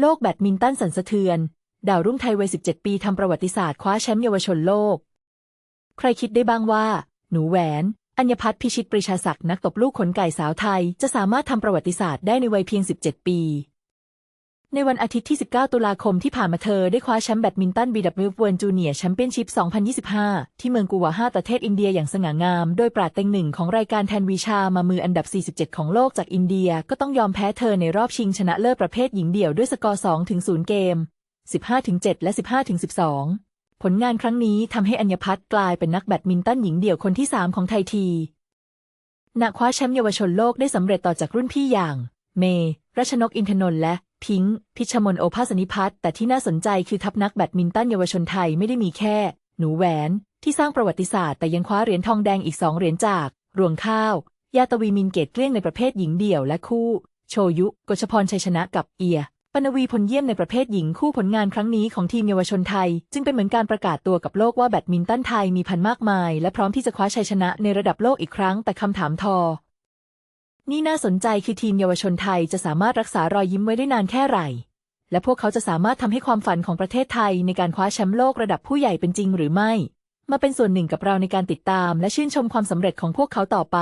โลกแบดมินตันสั่นสะเทือน ดาวรุ่งไทยวัย 17 ปีทำประวัติศาสตร์คว้าแชมป์เยาวชนโลก ใครคิดได้บ้างว่า หนูแหวน อัญพัฒน์พิชิตปรีชาศักดิ์นักตบลูกขนไก่สาวไทย จะสามารถทำประวัติศาสตร์ได้ในวัยเพียง 17 ปี ในวันอาทิตย์ที่ 19 ตุลาคมที่ผ่านมาเธอได้คว้าแชมป์แบดมินตัน BW World Junior Championship 2025 ที่เมืองกูวาฮาประเทศอินเดียอย่างสง่างาม โดยปราดเต็งหนึ่งของรายการแทนวิชามามืออันดับ 47 ของโลกจากอินเดีย ก็ต้องยอมแพ้เธอในรอบชิงชนะเลิศประเภทหญิงเดี่ยวด้วยสกอร์2-0เกม 15-7และ 15-12 ผลงานครั้งนี้ทำให้อัญพัฒน์กลายเป็นนักแบดมินตันหญิงเดี่ยวคนที่ 3 ของไทยทีหนักคว้าแชมป์เยาวชนโลกได้สำเร็จต่อจากรุ่นพี่อย่าง เมรัชนกอินทนนท์และ พิงค์พิชมนโอภาสนิพัฒน์แต่ที่น่าสนใจคือทัพนักแบดมินตันเยาวชนไทยไม่ได้มีแค่ หนูแหวน ที่สร้างประวัติศาสตร์แต่ยังคว้าเหรียญทองแดงอีกสองเหรียญจาก รวงข้าว ยาตวีมินเกตเกลี้ยงในประเภทหญิงเดี่ยวและคู่ โชยุกชพรชัยชนะกับเอียปนวีพลเยี่ยมในประเภทหญิงคู่ผลงานครั้งนี้ของทีมเยาวชนไทย จึงเป็นเหมือนการประกาศตัวกับโลกว่าแบดมินตันไทยมีพันมากมาย และพร้อมที่จะคว้าชัยชนะในระดับโลกอีกครั้งแต่คำถามทอ นี่น่าสนใจคือทีมเยาวชนไทยจะสามารถรักษารอยยิ้มไว้ได้นานแค่ไหนและพวกเขาจะสามารถทำให้ความฝันของประเทศไทยในการคว้าแชมป์โลกระดับผู้ใหญ่เป็นจริงหรือไม่ มาเป็นส่วนหนึ่งกับเราในการติดตามและชื่นชมความสำเร็จของพวกเขาต่อไป